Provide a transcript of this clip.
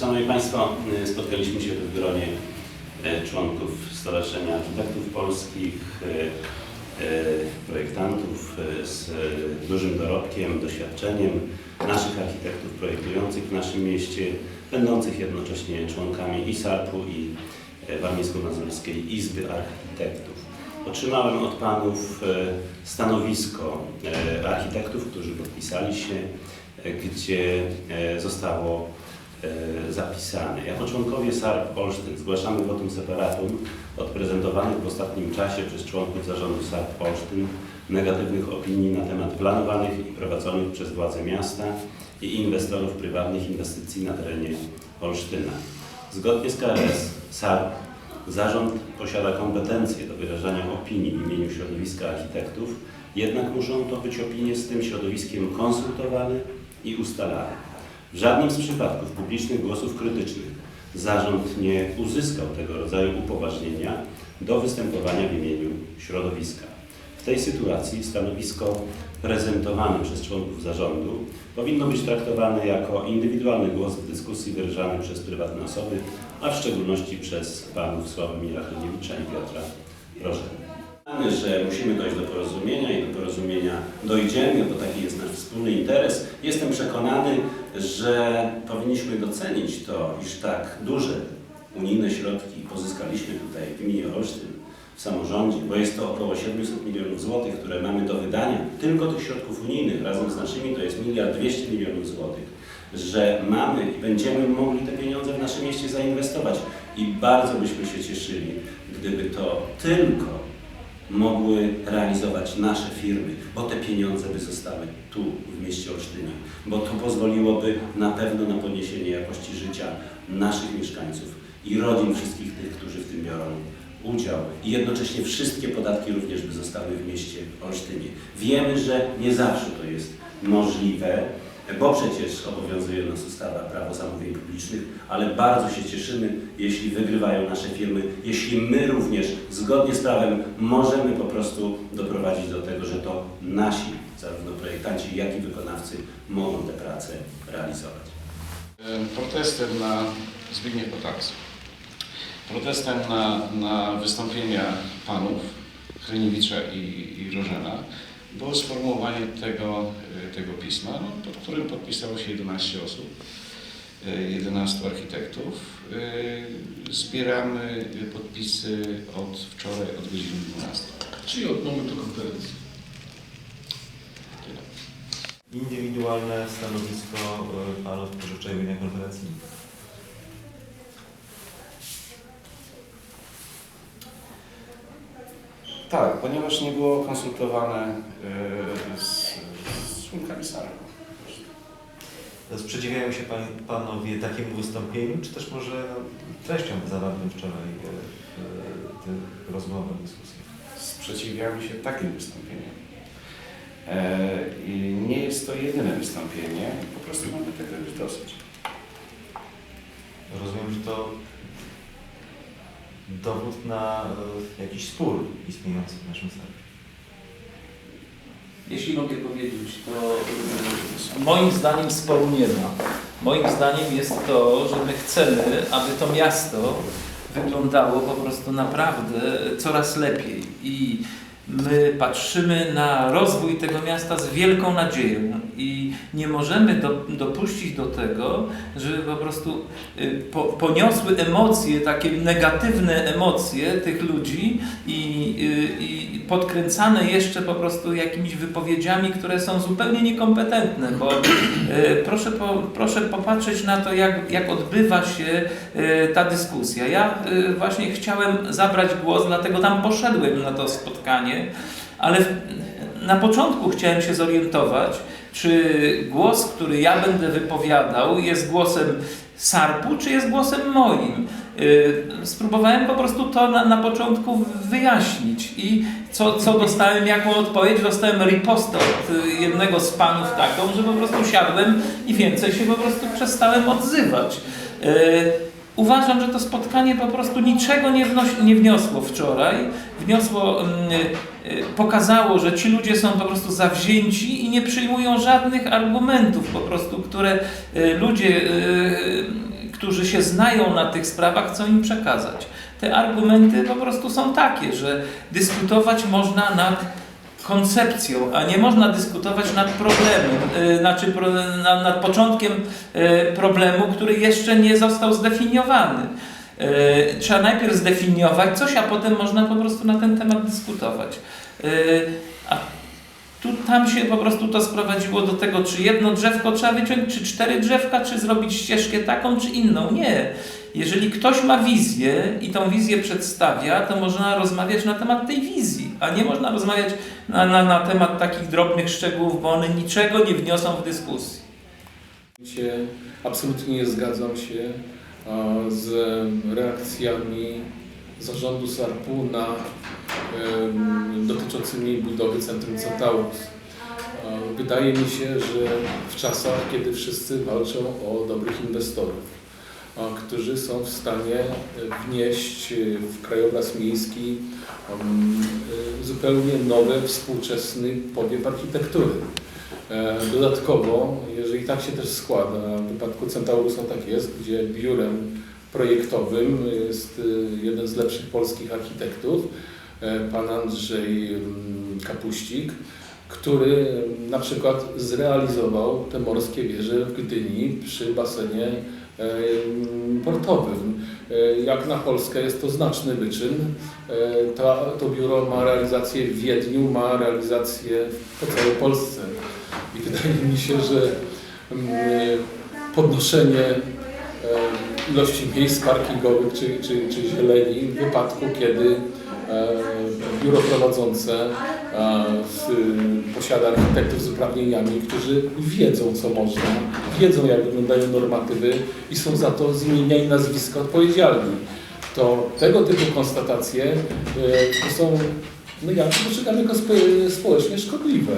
Szanowni Państwo, y, spotkaliśmy się w gronie y, członków Stowarzyszenia Architektów Polskich, y, y, projektantów y, z y, dużym dorobkiem, doświadczeniem, naszych architektów projektujących w naszym mieście, będących jednocześnie członkami i SARP-u i y, Warmińsko-Mazurskiej Izby Architektów. Otrzymałem od Panów y, stanowisko y, architektów, którzy podpisali się, y, gdzie y, zostało zapisane. Jako członkowie SARP Olsztyn zgłaszamy wotum separatum odprezentowanych w ostatnim czasie przez członków zarządu SARP Olsztyn negatywnych opinii na temat planowanych i prowadzonych przez władze miasta i inwestorów prywatnych inwestycji na terenie Olsztyna. Zgodnie z KRS SARP zarząd posiada kompetencje do wyrażania opinii w imieniu środowiska architektów, jednak muszą to być opinie z tym środowiskiem konsultowane i ustalane. W żadnym z przypadków publicznych głosów krytycznych zarząd nie uzyskał tego rodzaju upoważnienia do występowania w imieniu środowiska. W tej sytuacji stanowisko prezentowane przez członków zarządu powinno być traktowane jako indywidualny głos w dyskusji wyrażany przez prywatne osoby, a w szczególności przez panów Sławomira Hryniewicza i Piotra Rożena. Że musimy dojść do porozumienia i do porozumienia dojdziemy, bo taki jest nasz wspólny interes. Jestem przekonany, że powinniśmy docenić to, iż tak duże unijne środki pozyskaliśmy tutaj w gminie Olsztyn, w samorządzie, bo jest to około 700 milionów złotych, które mamy do wydania, tylko tych środków unijnych razem z naszymi to jest miliard 200 milionów złotych, że mamy i będziemy mogli te pieniądze w naszym mieście zainwestować. I bardzo byśmy się cieszyli, gdyby to tylko mogły realizować nasze firmy, bo te pieniądze by zostały tu, w mieście Olsztynie, bo to pozwoliłoby na pewno na podniesienie jakości życia naszych mieszkańców i rodzin wszystkich tych, którzy w tym biorą udział. I jednocześnie wszystkie podatki również by zostały w mieście Olsztynie. Wiemy, że nie zawsze to jest możliwe, bo przecież obowiązuje nas ustawa prawo zamówień publicznych, ale bardzo się cieszymy, jeśli wygrywają nasze firmy, jeśli my również zgodnie z prawem możemy po prostu doprowadzić do tego, że to nasi, zarówno projektanci, jak i wykonawcy mogą te prace realizować. Protestem na Zbigniew Potacki. Protestem na, na wystąpienia panów Hryniewicza i, i Rożena było sformułowanie tego, y, tego pisma, no, pod którym podpisało się 11 osób, y, 11 architektów. Y, Zbieramy podpisy od wczoraj, od godziny 12. Czyli od momentu konferencji. Indywidualne stanowisko y, panów, byli na konferencji. Tak, ponieważ nie było konsultowane y, z, z członkami sali. Sprzeciwiają się pan, panowie takiemu wystąpieniu, czy też może treścią zawartym wczoraj y, y, tych rozmowy, dyskusji? Sprzeciwiamy się takim wystąpieniom. E, I nie jest to jedyne wystąpienie, po prostu mamy tego już dosyć. Rozumiem, że to dowód na y, jakiś spór istniejący w naszym sali. Jeśli mogę powiedzieć, to moim zdaniem sporu nie ma. Moim zdaniem jest to, że my chcemy, aby to miasto wyglądało po prostu naprawdę coraz lepiej. I my patrzymy na rozwój tego miasta z wielką nadzieją i nie możemy do, dopuścić do tego, żeby po prostu y, po, poniosły emocje, takie negatywne emocje tych ludzi i, y, i podkręcane jeszcze po prostu jakimiś wypowiedziami, które są zupełnie niekompetentne, bo y, proszę, po, proszę popatrzeć na to, jak, jak odbywa się ta dyskusja. Ja właśnie chciałem zabrać głos, dlatego tam poszedłem na to spotkanie, ale na początku chciałem się zorientować, czy głos, który ja będę wypowiadał, jest głosem SARP-u, czy jest głosem moim. Y, Spróbowałem po prostu to na, na początku wyjaśnić i co, co dostałem, jaką odpowiedź, dostałem ripostę od y, jednego z panów taką, że po prostu siadłem i więcej się po prostu przestałem odzywać. Y, Uważam, że to spotkanie po prostu niczego nie, nie wniosło wczoraj. Wniosło, mm, y, pokazało, że ci ludzie są po prostu zawzięci i nie przyjmują żadnych argumentów, po prostu, które y, ludzie, y, którzy się znają na tych sprawach, chcą im przekazać. Te argumenty po prostu są takie, że dyskutować można nad koncepcją, a nie można dyskutować nad problemem, y, znaczy nad początkiem y, problemu, który jeszcze nie został zdefiniowany. Y, Trzeba najpierw zdefiniować coś, a potem można po prostu na ten temat dyskutować. Tam się po prostu to sprowadziło do tego, czy jedno drzewko trzeba wyciąć, czy cztery drzewka, czy zrobić ścieżkę taką, czy inną. Nie. Jeżeli ktoś ma wizję i tą wizję przedstawia, to można rozmawiać na temat tej wizji, a nie można rozmawiać na, na, na temat takich drobnych szczegółów, bo one niczego nie wniosą w dyskusji. Absolutnie nie zgadzam się z reakcjami zarządu SARP-u na dotyczącymi budowy Centrum Centaurus. Wydaje mi się, że w czasach, kiedy wszyscy walczą o dobrych inwestorów, którzy są w stanie wnieść w krajobraz miejski e, zupełnie nowy, współczesny powiew architektury. E, Dodatkowo, jeżeli tak się też składa, w wypadku Centaurusa tak jest, gdzie biurem projektowym jest e, jeden z lepszych polskich architektów, pan Andrzej mm, Kapuścik, który na przykład zrealizował te morskie wieże w Gdyni przy basenie e, portowym. E, Jak na Polskę jest to znaczny wyczyn. E, To, to biuro ma realizację w Wiedniu, ma realizację po całej Polsce. I wydaje mi się, że mm, podnoszenie ilości miejsc parkingowych czy, czy, czy zieleni w wypadku, kiedy biuro prowadzące e, w- posiada architektów z uprawnieniami, którzy wiedzą co można, wiedzą jak wyglądają normatywy i są za to z imienia i nazwiska odpowiedzialni. To tego typu konstatacje e, to są, no ja postrzegam jako spo- społecznie szkodliwe.